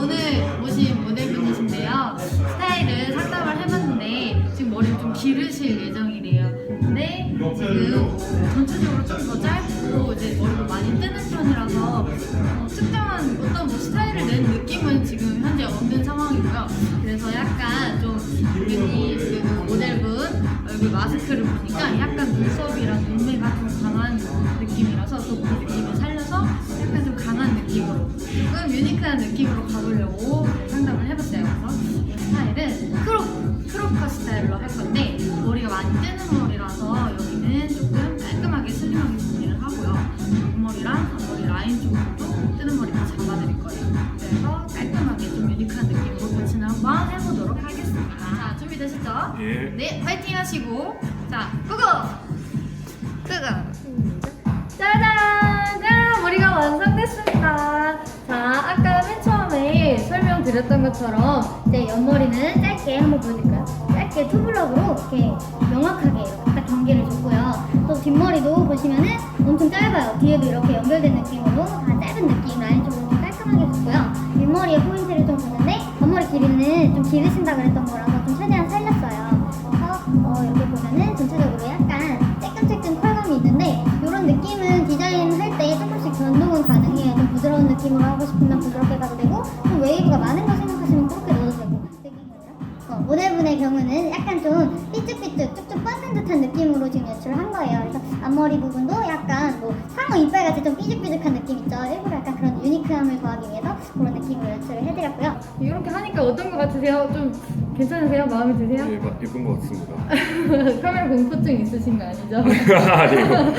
오늘 오신 모델분이신데요. 스타일은 상담을 해봤는데 지금 머리를 좀 기르실 예정이래요. 근데 지금 전체적으로 좀 더 짧고 이제 머리도 많이 뜨는 편이라서 어, 특정한 어떤 뭐 스타일을 낸 느낌은 지금 현재 없는 상황이고요. 그래서 약간 좀 눈이 그 모델분 얼굴 마스크를 보니까 약간 눈썹이랑 눈매 조금 유니크한 느낌으로 가보려고 상담을 해봤어요. 그래서 이 스타일은 크롭 크롭컷 스타일로 할 건데 머리가 많이 뜨는 머리라서 여기는 조금 깔끔하게 슬림하게 정리를 하고요. 앞머리랑 앞머리 라인 쪽으로도 뜨는 머리 다 잡아드릴 거예요. 그래서 깔끔하게 좀 유니크한 느낌으로 변신을 한번 해보도록 하겠습니다. 자 준비되셨죠? 예. 네, 파이팅 하시고 자! 고고! 드렸던 것처럼 이제 옆머리는 짧게 한번 보여드릴까요? 짧게 투블럭으로 이렇게 명확하게 이렇게 딱 경계를 줬고요. 또 뒷머리도 보시면은 엄청 짧아요. 뒤에도 이렇게 연결된 느낌으로 다 짧은 느낌 라인 쪽으로 좀 깔끔하게 줬고요. 뒷머리에 포인트를 좀 줬는데 앞머리 길이는 좀 기르신다 그랬던 거라 부드러운 느낌으로 하고 싶으면 부드럽게 가도 되고 좀 웨이브가 많은 거 생각하시면 그렇게 넣어도 되고 어, 모델분의 경우는 약간 좀 삐쭉삐쭉 쭉쭉 뻗는 듯한 느낌으로 지금 연출을 한 거예요. 그래서 앞머리 부분도 약간 뭐 상어 이빨 같이 좀 삐죽삐죽한 느낌 있죠. 일부러 약간 그런 유니크함을 더하기 위해서 그런 느낌으로 연출을 해드렸고요. 이렇게 하니까 어떤 것 같으세요? 좀 괜찮으세요? 마음에 드세요? 예, 마- 예쁜 것 같습니다. 카메라 공포증 있으신 거 아니죠? 아니에요.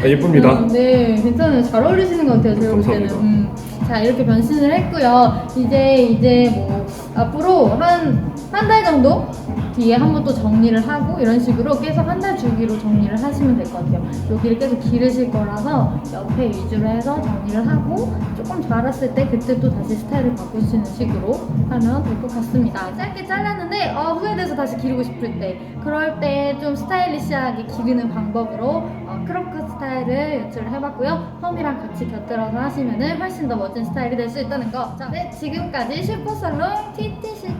아, 예쁩니다. 음, 네, 괜찮아요. 잘 어울리시는 것 같아요. 제가 볼 때는. 감사합니다. 음. 자, 이렇게 변신을 했고요. 이제 이제 뭐 앞으로 한 한 달 정도 뒤에 한번 또 정리를 하고 이런 식으로 계속 한 달 주기로 정리를 하시면 될 것 같아요. 여기를 계속 기르실 거라서 옆에 위주로 해서 정리를 하고 조금 자랐을 때 그때 또 다시 스타일을 바꾸시는 식으로 하면 될 것 같습니다. 짧게 잘랐는데 어, 후회돼서 다시 기르고 싶을 때 그럴 때 좀 스타일리시하게 기르는 방법으로 어, 크롭컷 스타일을 연출을 해봤고요. 펌이랑 같이 곁들여서 하시면은 훨씬 더 멋진 스타일이 될 수 있다는 거. 자, 네, 지금까지 슈퍼살롱 Take this